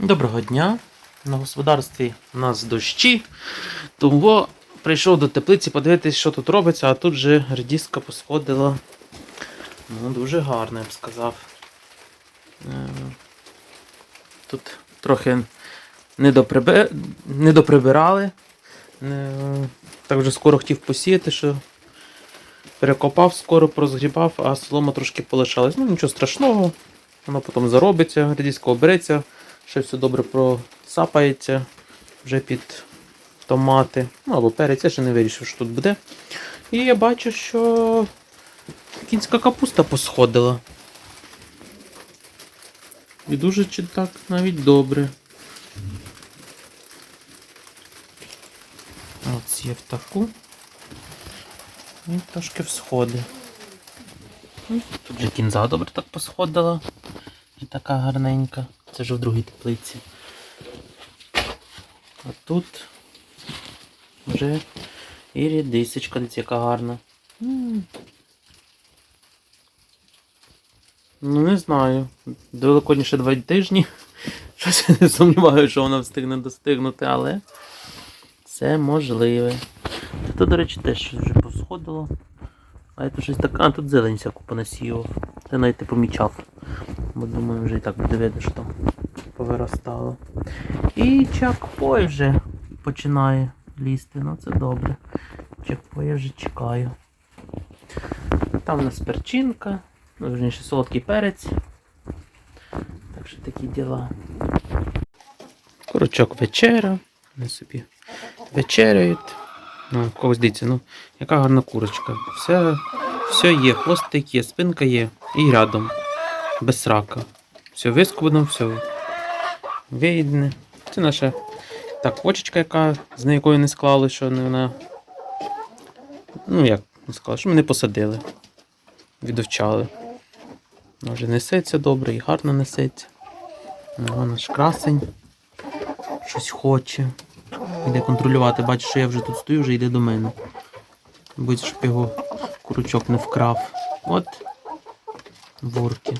Доброго дня. На господарстві у нас дощі, тому прийшов до теплиці подивитись, що тут робиться, а тут же редіска посходила. Ну, дуже гарно, я б сказав. Е, Тут трохи недоприбирали. Е, Так вже скоро хотів посіяти, що перекопав, скоро прозгрібав, а солома трошки полишалась. Ну, нічого страшного. Воно потім заробиться, редіска обереться, ще все добре просапається вже під томати. Ну або перець, я ще не вирішив, що тут буде. І я бачу, що кінська капуста посходила. І дуже чи так навіть добре. От є в таку. І трошки всходи. Тут вже кінза добре так посходила. І така гарненька. Це вже в другій теплиці. А тут вже і рідисочка, дивіться, яка гарна. Ну, не знаю. До Великодні ще два тижні. Щось я не сумніваюся, що вона встигне достигнути, але це можливе. Тут, до речі, теж щось вже посходило. А це щось таке. А тут зелень всяку понасіював. Це навіть не помічав. Бо думаю, вже і так буде видно, що там повиростало. І чакпой вже починає лізти. Ну це добре. Чакпой я вже чекаю. Там у нас перчинка, ну, верніше солодкий перець. Так що такі діла. Курочок вечеря. Вони собі вечеряють. Ну, когось дивіться, ну, яка гарна курочка. Все, все є, хвостик є, спинка є. І рядом. Без срака. Все вискубано, все вийдене. Це наша так, почечка, яка, з якою не склали, що не вона. Ну як не склали, що ми не посадили. Відовчали. Вона вже несеться добре і гарно несеться. Ну, наш красень. Щось хоче. Іде контролювати. Бачиш, що я вже тут стою, вже йде до мене. Боїться, щоб його курочок не вкрав. От ворки.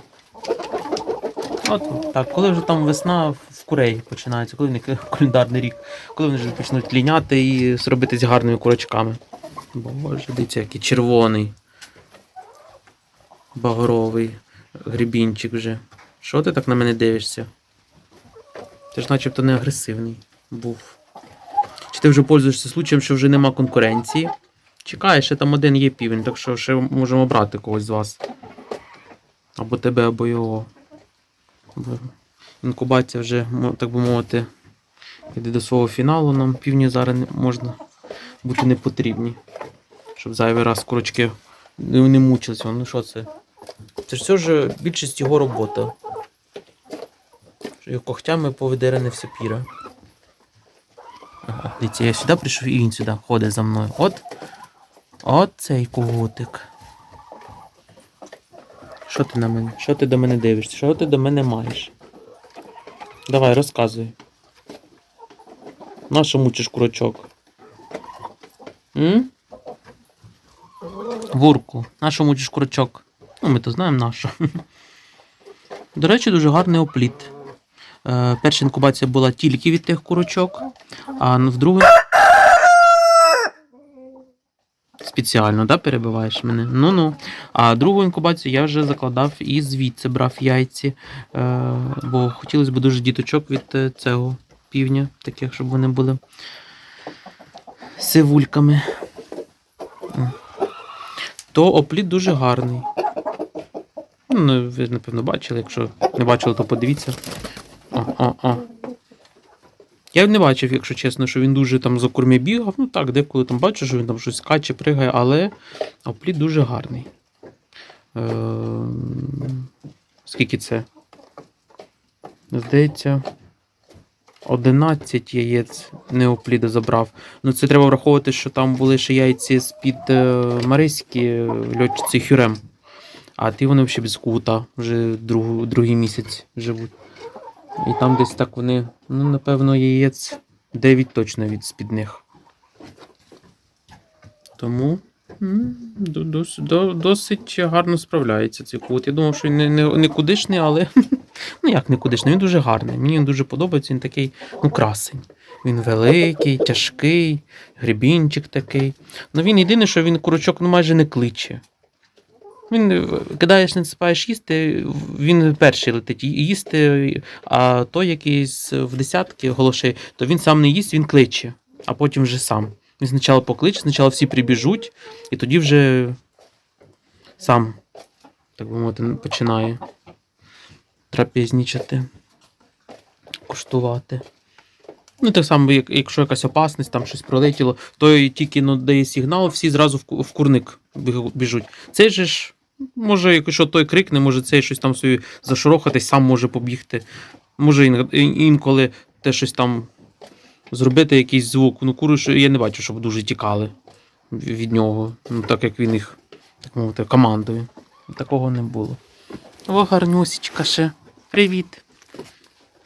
От так, коли вже там весна в курей починається, коли них календарний рік, коли вони вже почнуть ліняти і зробитись гарними курочками. Боже, дивіться, який червоний. Багровий грібінчик вже. Що ти так на мене дивишся? Ти ж начебто не агресивний був. Чи ти вже пользуєшся случаєм, що вже нема конкуренції? Чекай, ще там один є півень, так що ще можемо брати когось з вас. Або тебе, або його. Інкубація вже, так би мовити, йде до свого фіналу. Нам півні зараз можна бути не потрібні. Щоб зайвий раз курочки не, мучилися. Ну що це? Це ж все ж більшість його робота. Що його когтями повидерене все піра. Ага, дивіться, я сюди прийшов і він сюди ходить за мною. От. От цей коготик. Що ти на мене? Що ти до мене дивишся? Що ти до мене маєш? Давай, розказуй. Нащо мучиш курочок? М? Вурку, нащо мучиш курочок? Ну, ми то знаємо нащо. До речі, дуже гарний опліт. Е, перша інкубація була тільки від тих курочок, а в другу. Спеціально, да, перебиваєш мене? Ну-ну. А другу інкубацію я вже закладав і звідси брав яйці. Е, бо хотілося б дуже діточок від е, цього півня, таких, щоб вони були сивульками. То опліт дуже гарний. Ну, ви, напевно, бачили. Якщо не бачили, то подивіться. О, о, о. Я не бачив, якщо чесно, що він дуже там за кормі бігав. Ну так, деколи там бачу, що він там щось скаче, пригає, але опліт дуже гарний. Ем, Скільки це? Здається, 11 яєць неопліда забрав. Ну це треба враховувати, що там були ще яйці з-під е, Мариськи льотчиці Хюрем. А ті вони взагалі без кута вже другу, другий місяць живуть. І там десь так вони, ну, напевно, яєць 9 точно від з-під них. Тому досить гарно справляється цей кут. Я думав, що він не, не, не кудишний, але Ну як никудишний, він дуже гарний. Мені він дуже подобається, він такий, ну, красень. Він великий, тяжкий, гребінчик такий. Ну він єдине, що він курочок ну, майже не кличе. Він е, кидаєш, не насипаєш їсти, він перший летить їсти, а той, який в десятки голошей, то він сам не їсть, він кличе, а потім вже сам. Він спочатку покличе, спочатку всі прибіжуть, і тоді вже сам, так би мовити, починає трапезнічати, куштувати. Ну, так само, як, якщо якась опасність, там щось пролетіло, то тільки ну, дає сигнал, всі зразу в, в курник біжуть. Цей же ж, може, якщо той крикне, може цей щось там собі зашорохатись, сам може побігти. Може ін- ін- інколи те щось там зробити, якийсь звук. Ну, кури, що я не бачу, щоб дуже тікали від нього. Ну, так як він їх, так мовити, командує. Такого не було. О, гарнюсічка ще. Привіт.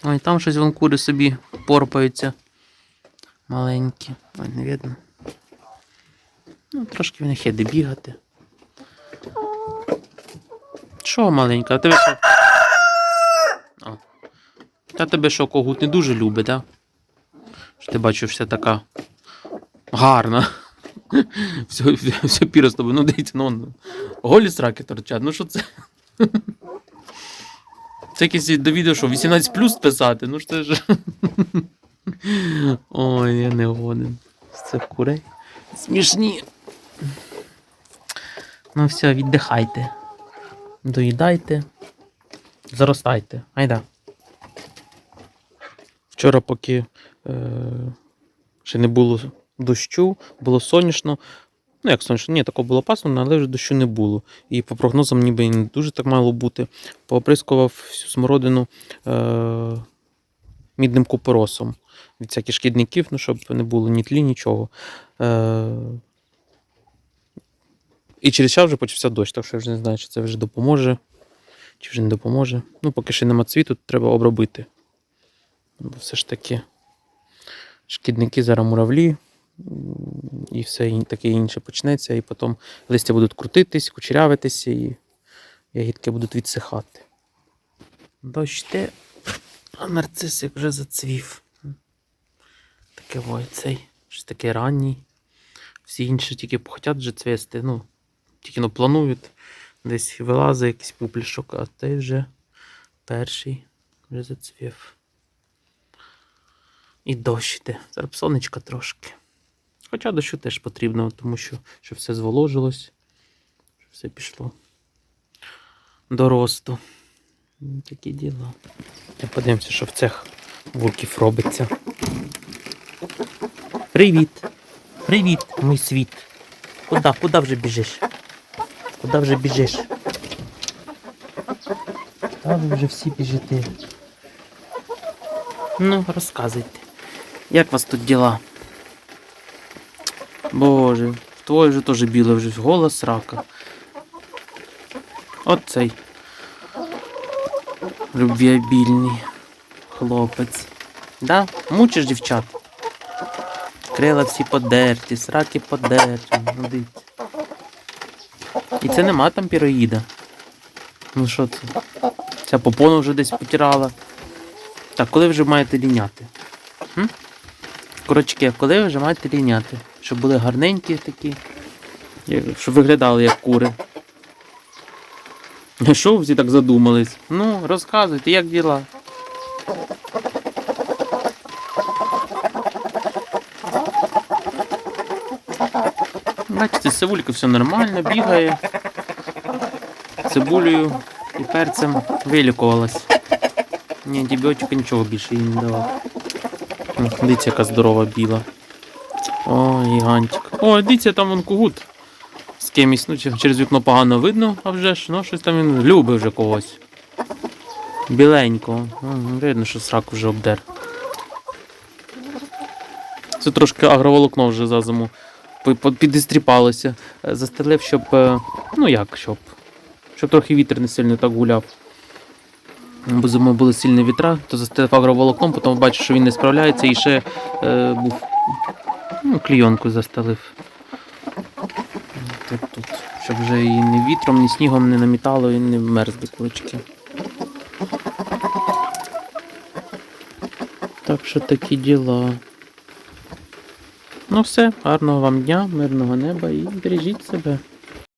Ой, там щось вон кури собі порпаються. Маленькі. Ой, не видно. Ну, трошки в них є бігати. Що, маленька, тебе що? А. Та тебе що, когут не дуже любить, так? Що ти бачиш, вся така гарна. Все, все, піра з тобою. Ну, дивіться, ну, голі сраки торчать. Ну що це? Це якесь до відео, що 18 плюс писати, ну ж ж. Ой, я не годен. Це курей. Смішні. Ну все, віддихайте. Доїдайте. Заростайте. Айда. Вчора, поки е, ще не було дощу, було сонячно. Ну, як сонячно, ні, такого було пасмурно, але вже дощу не було. І по прогнозам ніби не дуже так мало бути. Пооприскував всю смородину е, мідним купоросом від всяких шкідників, ну, щоб не було ні тлі, нічого. Е, і через час вже почався дощ, так що я вже не знаю, чи це вже допоможе, чи вже не допоможе. Ну, поки ще нема цвіту, треба обробити. Бо все ж таки шкідники зараз муравлі і все таке інше почнеться, і потім листя будуть крутитись, кучерявитися, і ягідки будуть відсихати. Дощ те, а нарцисик вже зацвів. Таке ой, цей, щось таке ранній. Всі інші тільки хочуть вже цвісти, ну, тільки ну, планують. Десь вилазить якийсь пуплішок, а той вже перший вже зацвів. І дощ йде. Зараз сонечка трошки. Хоча дощу теж потрібно, тому що щоб все зволожилось, щоб все пішло до росту. Такі діла. Я подивимося, що в цих вулків робиться. Привіт! Привіт, мій світ! Куда? Куда вже біжиш? Куда вже біжиш? Та ви вже всі біжите. Ну, розказуйте. Як у вас тут діла? Боже, твоє вже теж біле вже голос рака. От цей. Любвіабільний хлопець. Да? Мучиш дівчат? Крила всі подерті, сраки подерті. Ну, дивіться. І це нема там піроїда. Ну що це? Ця попона вже десь потирала. Так, коли вже маєте ліняти? М? Корочки, коли ви вже маєте ліняти? Щоб були гарненькі такі. Щоб виглядали як кури. Що ви всі так задумались? Ну, розказуйте, як діла? Бачите, Савулька все нормально, бігає. Цибулею і перцем вилікувалась. Ні, антибіотика нічого більше їй не давав. Дивіться, яка здорова біла. О, гігантик. О, дивіться, там вон кугут. З кимось, ну, через вікно погано видно, а вже ж, ну, щось там він любить вже когось. Біленького. Видно, що сраку вже обдер. Це трошки агроволокно вже за зиму підістріпалося. Е, Застелив, щоб. е, Ну як, щоб. Щоб трохи вітер не сильно так гуляв. Бо зимою були сильні вітра, то застелив агроволокном, потім бачив, що він не справляється і ще е, був. Ну, клійонку застелив. Тут, тут. Щоб вже і ні вітром, ні снігом не намітало і не мерзли курочки. Так що такі діла. Ну все, гарного вам дня, мирного неба і бережіть себе.